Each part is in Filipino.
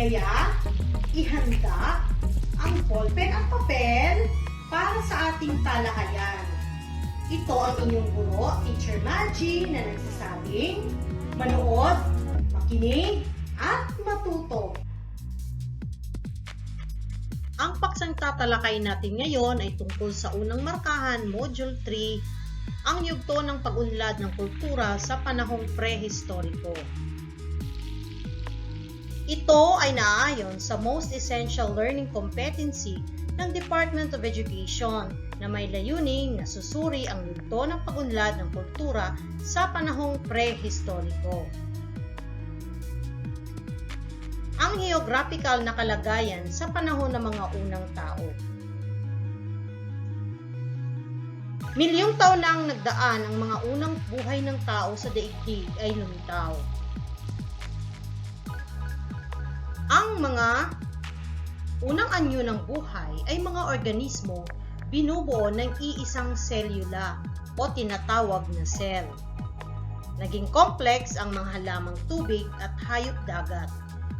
Kaya, ihanda ang ballpen at papel para sa ating talakayan. Ito ang inyong guro, Teacher Maggie, na nagsasabing, manood, makinig, at matuto. Ang paksang tatalakay natin ngayon ay tungkol sa unang markahan, Module 3, ang yugto ng pag-unlad ng kultura sa panahong prehistoriko. Ito ay naayon sa most essential learning competency ng Department of Education na may layuning na susuri ang yugto ng pag-unlad ng kultura sa panahong prehistoriko. Ang geographical na kalagayan sa panahon ng mga unang tao. Milyong taon na ang nagdaan ang mga unang buhay ng tao sa daigdig ay lumitaw. Ang mga unang anyo ng buhay ay mga organismo binubuo ng iisang selula o tinatawag na cell. Naging complex ang mga halamang tubig at hayop dagat.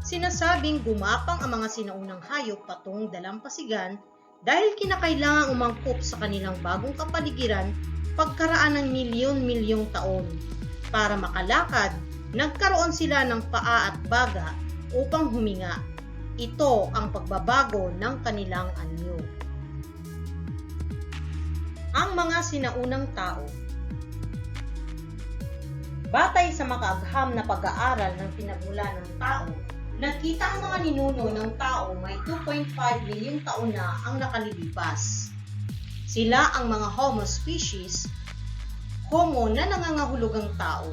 Sinasabing gumapang ang mga sinaunang hayop patungong dalampasigan dahil kinakailangang umangkop sa kanilang bagong kapaligiran pagkaraan ng milyon-milyong taon. Para makalakad, nagkaroon sila ng paa at baga upang huminga. Ito ang pagbabago ng kanilang anyo. Ang mga sinaunang tao Batay sa makaagham na pag-aaral ng pinagmula ng tao, Nakita ang mga ninuno ng tao may 2.5 milyong taon na ang nakalilipas. Sila ang mga Homo species, Homo na nangangahulugang tao.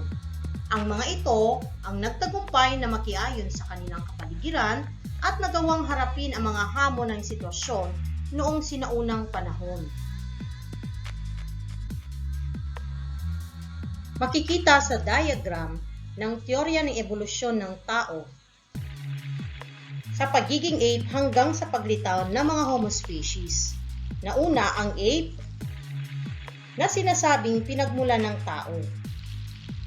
Ang mga ito ang nagtagumpay na makiayon sa kanilang kapaligiran at nagawang harapin ang mga hamon ng sitwasyon noong sinaunang panahon. Makikita sa diagram ng teorya ng evolusyon ng tao sa pagiging ape hanggang sa paglitaw ng mga homo species. Nauna ang ape na sinasabing pinagmula ng tao.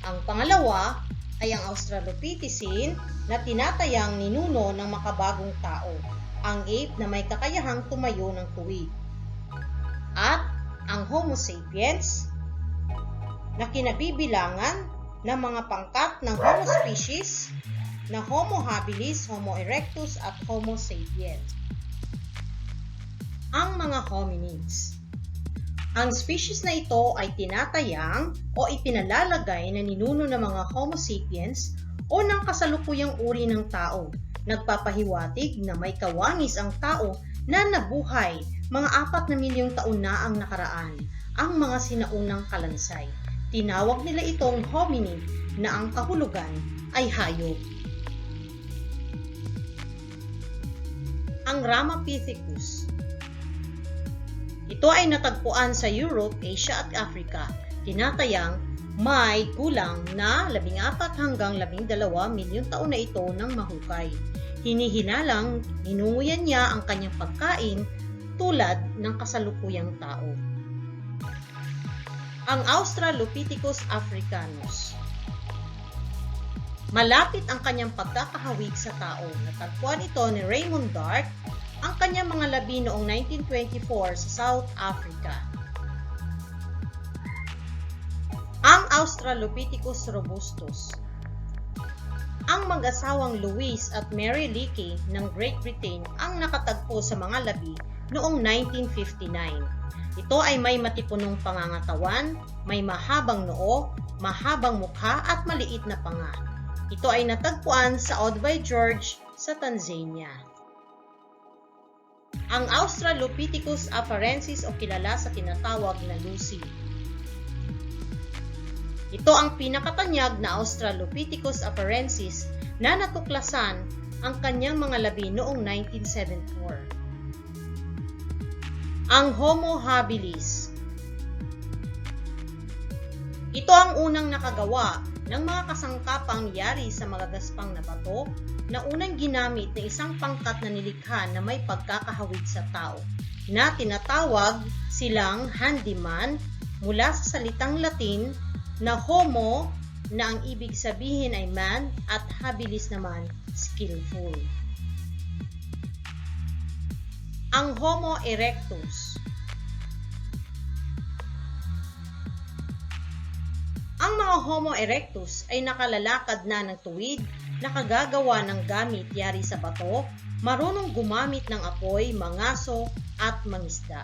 Ang pangalawa ay ang Australopithecine na tinatayang ninuno ng makabagong tao, ang ape na may kakayahang tumayo ng tuwid. At ang Homo sapiens na kinabibilangan ng mga pangkat ng Homo species na Homo habilis, Homo erectus at Homo sapiens. Ang mga hominids. Ang species na ito ay tinatayang o ipinalalagay na ninuno ng mga Homo sapiens o ng kasalukuyang uri ng tao. Nagpapahiwatig na may kawangis ang tao na nabuhay mga apat na milyong taon na ang nakaraan, ang mga sinaunang kalansay. Tinawag nila itong hominid na ang kahulugan ay hayop. ang Ramapithecus. Ito ay natagpuan sa Europe, Asia at Africa. Tinatayang may kulang na 14 hanggang 12 milyong taon na ito ng mahukay. Hinihinalang ninunguyan niya ang kanyang pagkain tulad ng kasalukuyang tao. Ang Australopithecus africanus Malapit ang kanyang pagkakahawig sa tao. Natagpuan ito ni Raymond Dark ang kanyang mga labi noong 1924 sa South Africa. Ang Australopithecus robustus Ang mag-asawang Louis at Mary Leakey ng Great Britain ang nakatagpo sa mga labi noong 1959. Ito ay may matipunong pangangatawan, may mahabang noo, mahabang mukha at maliit na panga. Ito ay natagpuan sa Oddby George sa Tanzania. Ang Australopithecus afarensis o kilala sa tinatawag na Lucy. Ito ang pinakatanyag na Australopithecus afarensis na natuklasan ang kanyang mga labi noong 1974. Ang Homo habilis. Ito ang unang nakagawa ng mga kasangkapang yari sa magagaspang na bato, na unang ginamit na isang pangkat na nilikha na may pagkakahawig sa tao na tinatawag silang handyman mula sa salitang Latin na homo na ang ibig sabihin ay man at habilis naman skillful. Ang Homo erectus Ang mga Homo erectus ay nakalalakad na ng tuwid, nakagagawa ng gamit yari sa bato, marunong gumamit ng apoy, mangaso, at mangisda.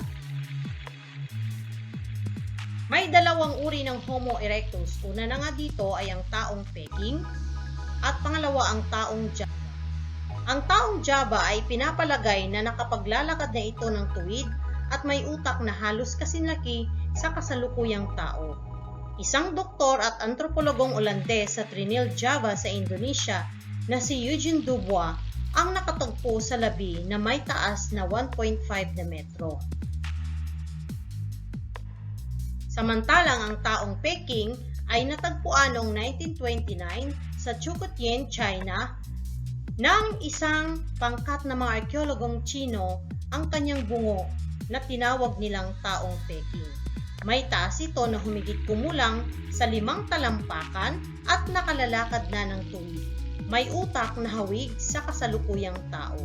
May dalawang uri ng Homo erectus. Una na nga dito ay ang taong Peking at pangalawa ang taong Java. Ang taong Java ay pinapalagay na nakapaglalakad na ito ng tuwid at may utak na halos kasinlaki sa kasalukuyang tao. Isang doktor at antropologong Olandes sa Trinil, Java sa Indonesia na si Eugene Dubois ang nakatagpo sa labi na may taas na 1.5 na metro. Samantalang ang taong Peking ay natagpuan noong 1929 sa Chukotien, China ng isang pangkat na mga arkeologong Chino ang kanyang bungo na tinawag nilang taong Peking. May taas ito na humigit kumulang sa limang talampakan at nakalalakad na ng tuwid. May utak na hawig sa kasalukuyang tao.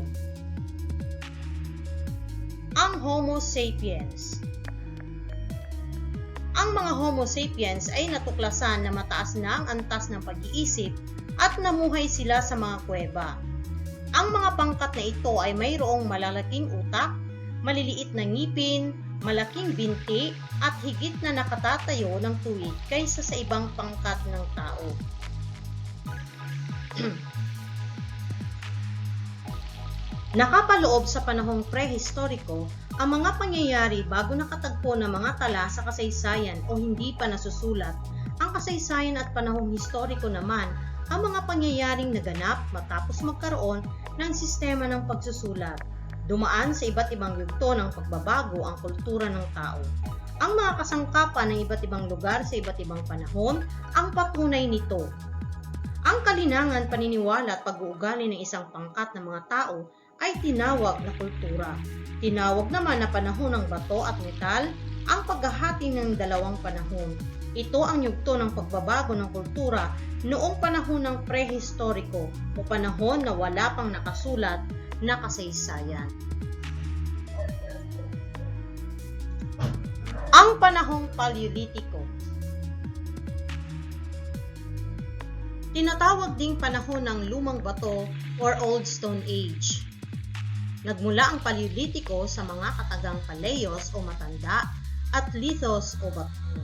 Ang Homo sapiens Ang mga Homo sapiens ay natuklasan na mataas na ang antas ng pag-iisip at namuhay sila sa mga kuweba. Ang mga pangkat na ito ay mayroong malalaking utak, maliliit na ngipin, malaking binti at higit na nakatatayo ng tuwid kaysa sa ibang pangkat ng tao. Nakapaloob sa panahong prehistoriko ang mga pangyayari bago nakatagpo ng mga tala sa kasaysayan o hindi pa nasusulat. Ang kasaysayan at panahong historiko naman ang mga pangyayaring naganap matapos magkaroon ng sistema ng pagsusulat. Dumaan sa iba't ibang yugto ng pagbabago ang kultura ng tao. Ang mga kasangkapan ng iba't ibang lugar sa iba't ibang panahon ang patunay nito. Ang kalinangan, paniniwala at pag-uugali ng isang pangkat ng mga tao ay tinawag na kultura. Tinawag naman na panahon ng bato at metal ang paghahati ng dalawang panahon. Ito ang yugto ng pagbabago ng kultura noong panahon ng prehistoriko o panahon na wala pang nakasulat na kasaysayan. Ang panahong Paleolitiko Tinatawag ding panahon ng lumang bato or Old Stone Age. Nagmula ang Paleolitiko sa mga katagang Paleos o matanda at Lithos o bato.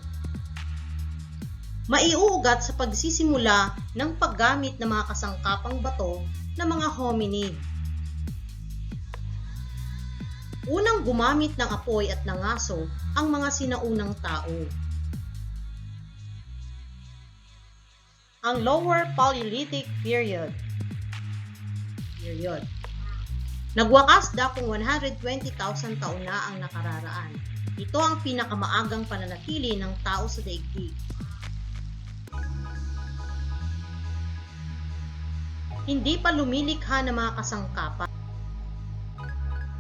Maiuugat sa pagsisimula ng paggamit ng mga kasangkapang bato ng mga hominid. Unang gumamit ng apoy at nangaso ang mga sinaunang tao. Ang Lower Paleolithic Period Period Nagwakas dakong 120,000 taon na ang nakararaan. Ito ang pinakamaagang pananatili ng tao sa daigdig. Hindi pa lumilikha ng mga kasangkapan.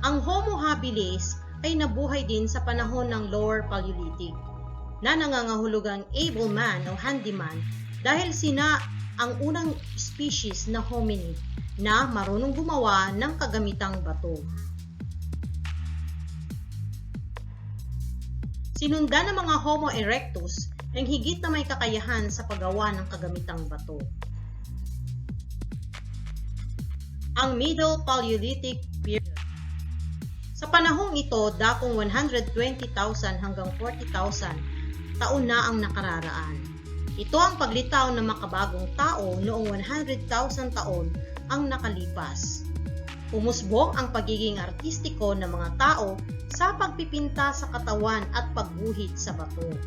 Ang Homo habilis ay nabuhay din sa panahon ng Lower Paleolithic na nangangahulugang able man o handyman dahil sina ang unang species na hominid na marunong gumawa ng kagamitang bato. Sinundan ng mga Homo erectus ang higit na may kakayahan sa paggawa ng kagamitang bato. Ang Middle Paleolithic Period Sa panahong ito, dakong 120,000 hanggang 40,000 taon na ang nakararaan. Ito ang paglitaw ng makabagong tao noong 100,000 taon ang nakalipas. Umusbong ang pagiging artistiko ng mga tao sa pagpipinta sa katawan at pagguhit sa bato.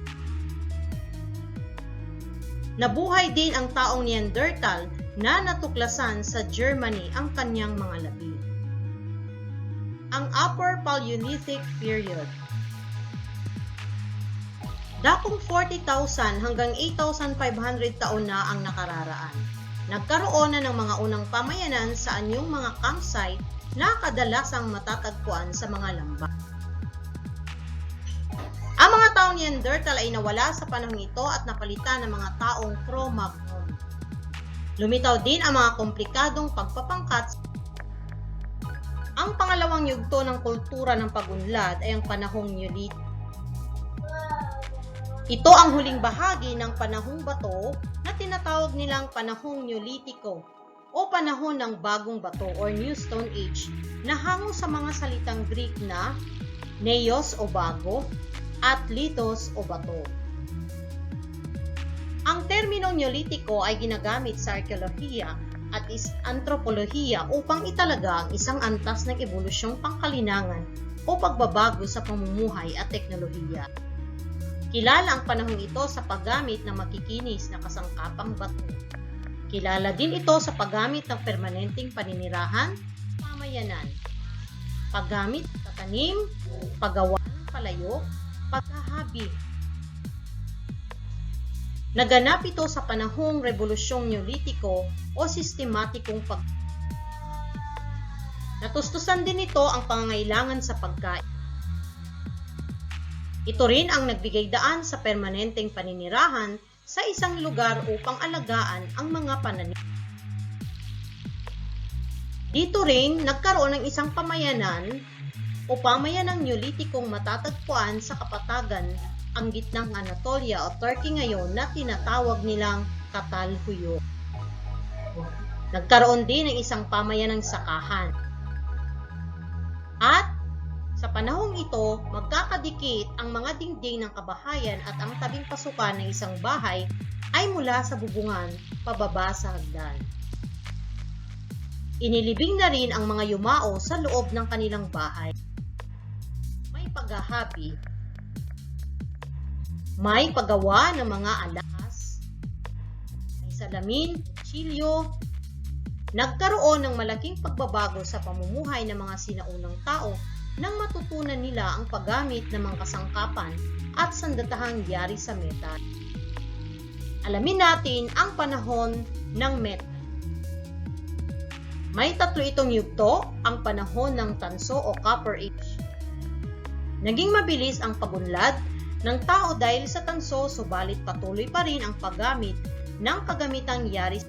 Nabuhay din ang taong Neanderthal na natuklasan sa Germany ang kanyang mga labi. Ang Upper Paleolithic Period Dakong 40,000 hanggang 8,500 taon na ang nakararaan. Nagkaroon na ng mga unang pamayanan sa anyong mga campsite na kadalasang matatagpuan sa mga lamba. Ang mga taong Neanderthal ay nawala sa panahong ito at napalitan ng mga taong Cro-Magnon. Lumitaw din ang mga komplikadong pagpapangkat. Ang pangalawang yugto ng kultura ng pagunlad ay ang panahong Neolithic. Ito ang huling bahagi ng panahong bato na tinatawag nilang panahong Neolitiko o panahon ng bagong bato or New Stone Age na hango sa mga salitang Greek na neos o bago at litos o bato. Ang terminong Neolitiko ay ginagamit sa arkeolohiya at antropolohiya upang italaga ang isang antas ng ebolusyong pangkalinangan o pagbabago sa pamumuhay at teknolohiya. Kilala ang panahong ito sa paggamit ng makikinis na kasangkapang bato. Kilala din ito sa paggamit ng permanenteng paninirahan, pamayanan, paggamit ng tatanim, paggawa ng palayok, paghahabi. Naganap ito sa panahong Rebolusyong Neolitiko o sistematikong pag Natustusan din ito ang pangangailangan sa pagkain. Ito rin ang nagbigay daan sa permanenteng paninirahan sa isang lugar upang alagaan ang mga pananim. Dito rin nagkaroon ng isang pamayanan o pamayanang Neolitikong matatagpuan sa kapatagan ang gitnang Anatolia o Turkey ngayon na tinatawag nilang Katalhuyo. Nagkaroon din ng isang pamayanang sakahan. At sa panahong ito, magkakadikit ang mga dingding ng kabahayan at ang tabing pasukan ng isang bahay ay mula sa bubungan pababa sa hagdan. Inilibing na rin ang mga yumao sa loob ng kanilang bahay. May paghahabi, may paggawa ng mga alahas, may salamin, kutsilyo, nagkaroon ng malaking pagbabago sa pamumuhay ng mga sinaunang tao nang matutunan nila ang paggamit ng mga kasangkapan at sandatahang yari sa metal. Alamin natin ang panahon ng metal. May tatlo itong yugto, ang panahon ng tanso o Copper Age. Naging mabilis ang pagunlad ng tao dahil sa tanso subalit patuloy pa rin ang paggamit ng kagamitang yari sa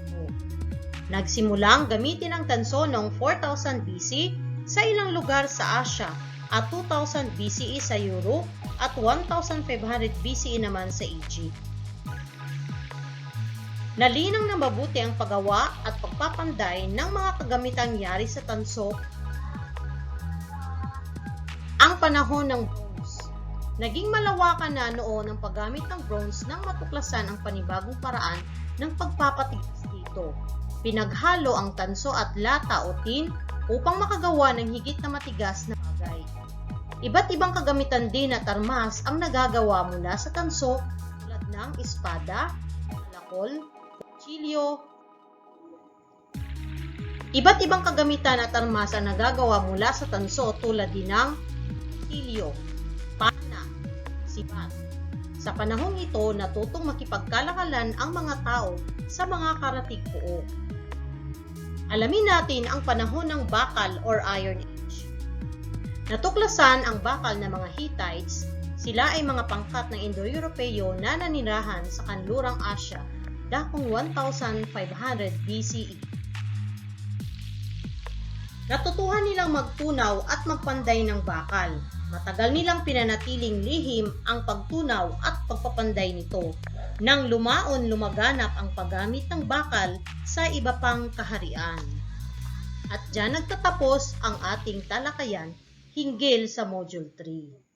Nagsimulang gamitin ang tanso noong 4000 BC sa ilang lugar sa Asia at 2000 BCE sa Europe at 1500 BCE naman sa Egypt. Nalinang na mabuti ang paggawa at pagpapanday ng mga kagamitang yari sa tanso. Ang panahon ng. Naging malawakan na noon ang paggamit ng bronze nang matuklasan ang panibagong paraan ng pagpapatigas dito. Pinaghalo ang tanso at lata o tin upang makagawa ng higit na matigas na bagay. Iba't ibang kagamitan din at armas ang nagagawa mula sa tanso tulad ng espada, lakol, kutsilyo. Iba't ibang kagamitan at armas ang nagagawa mula sa tanso tulad din ng kutsilyo, sipat. Sa panahong ito, natutong makipagkalakalan ang mga tao sa mga karatig puo. Alamin natin ang panahon ng Bakal or Iron Age. Natuklasan ang bakal ng mga Hittites, sila ay mga pangkat ng Indo-Europeo na nanirahan sa kanlurang Asya dakong 1500 BCE. Natutuhan nilang magtunaw at magpanday ng bakal. Matagal nilang pinanatiling lihim ang pagtunaw at pagpapanday nito nang lumaon lumaganap ang paggamit ng bakal sa iba pang kaharian. At dyan nagtatapos ang ating talakayan hinggil sa Module 3.